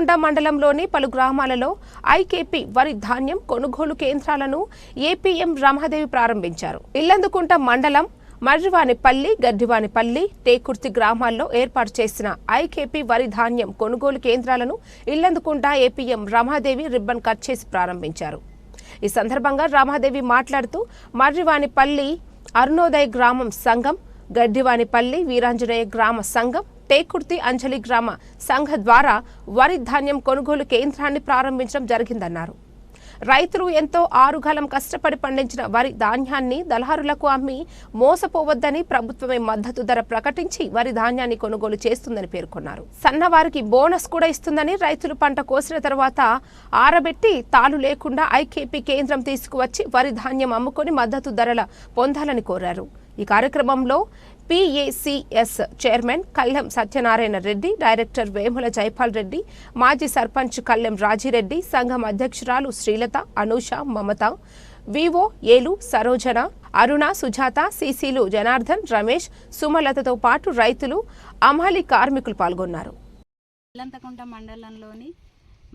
ఇల్లందుకుంట మండలంలోని పలు గ్రామాలలో ఐకేపీ వరి ధాన్యం కొనుగోలు కేంద్రాలను ఏపీఎం రమాదేవి ప్రారంభించారు. ఇల్లందుకుంట మండలం మర్రివానిపల్లి గడ్డివానిపల్లి టేకుర్తి గ్రామాల్లో ఏర్పాటు చేసిన ఐకేపీ వరి ధాన్యం కొనుగోలు కేంద్రాలను Illandakunta APM Ramadevi ribbon cut చేసి ప్రారంభించారు. ఈ సందర్భంగా రామాదేవి మాట్లాడుతూ మర్రివానిపల్లి అరుణోదయ గ్రామం సంఘం గడ్డివానిపల్లి వీరాంజనేయ గ్రామ సంఘం టేకుర్తి అంజలి గ్రామ సంఘ ద్వారా వరి ధాన్యం కొనుగోలు కేంద్రాన్ని ప్రారంభించడం జరిగిందన్నారు. రైతులు ఎంతో ఆరుగాలం కష్టపడి పండించిన వరి ధాన్యాన్ని దళారులకు అమ్మి మోసపోవద్దని ప్రభుత్వమే మద్దతు ధర ప్రకటించి వరి ధాన్యాన్ని కొనుగోలు చేస్తుందని పేర్కొన్నారు. సన్నవారికి బోనస్ కూడా ఇస్తుందని రైతులు పంట కోసిన తర్వాత ఆరబెట్టి తాలు లేకుండా ఐకేపీ కేంద్రం తీసుకువచ్చి వరి ధాన్యం అమ్ముకొని మద్దతు ధరల పొందాలని కోరారు. ఈ కార్యక్రమంలో PACS chairman Kallem Satyanarayana Reddy director Vemula Jaipal Reddy మాజీ సర్పంచ్ కల్లెం రాజిరెడ్డి సంఘం అధ్యక్షురాలు శ్రీలత అనూష మమత వివో ఏలు సరోజన అరుణ సుజాత సిసిలు జనార్దన్ రమేష్ సుమలతతో పాటు రైతులు అమలి కార్మికులు పాల్గొన్నారు. మండలంలోని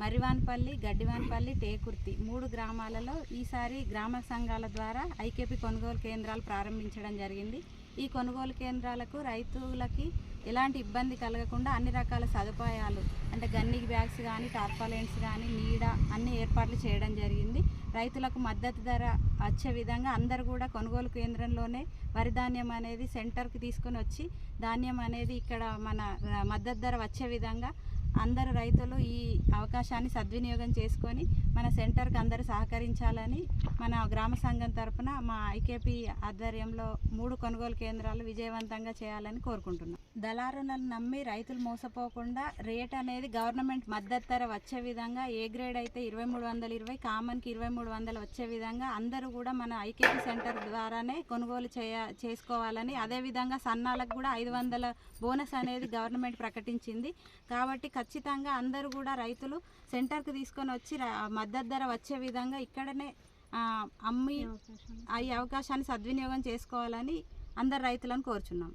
మరివాన్పల్లి గడ్డివాన్పల్లి టేకుర్తి మూడు గ్రామాలలో ఈసారి గ్రామ సంఘాల ద్వారా ఐకేపీ కొనుగోలు కేంద్రాలు ప్రారంభించడం జరిగింది. ఈ కొనుగోలు కేంద్రాలకు రైతులకి ఎలాంటి ఇబ్బంది కలగకుండా అన్ని రకాల సదుపాయాలు అంటే గన్నిక్ బ్యాగ్స్ కానీ టార్పాలెన్స్ కానీ నీడ అన్ని ఏర్పాట్లు చేయడం జరిగింది. రైతులకు మద్దతు ధర వచ్చే విధంగా అందరు కూడా కొనుగోలు కేంద్రంలోనే వరి ధాన్యం అనేది సెంటర్కి తీసుకొని వచ్చి ధాన్యం అనేది ఇక్కడ మన మద్దతు ధర వచ్చే విధంగా అందరు రైతులు ఈ అవకాశాన్ని సద్వినియోగం చేసుకొని మన సెంటర్కి అందరూ సహకరించాలని మన గ్రామ సంఘం తరపున మా ఐకేపీ ఆధ్వర్యంలో మూడు కొనుగోలు కేంద్రాలు విజయవంతంగా చేయాలని కోరుకుంటున్నాం. దళారులను నమ్మి రైతులు మోసపోకుండా రేట్ అనేది గవర్నమెంట్ మద్దతు ధర వచ్చే విధంగా ఏ గ్రేడ్ అయితే ఇరవై మూడు వందలు ఇరవై కామన్కి ఇరవై మూడు వందలు వచ్చే విధంగా అందరూ కూడా మన ఐకేపీ సెంటర్ ద్వారానే కొనుగోలు చేయ చేసుకోవాలని అదేవిధంగా సన్నాలకు కూడా ఐదు వందల బోనస్ అనేది గవర్నమెంట్ ప్రకటించింది. కాబట్టి ఖచ్చితంగా అందరూ కూడా రైతులు సెంటర్కి తీసుకొని వచ్చి మద్దతు ధర వచ్చే విధంగా ఇక్కడనే అమ్మి ఈ అవకాశాన్ని సద్వినియోగం చేసుకోవాలని అందరు రైతులను కోరుచున్నాం.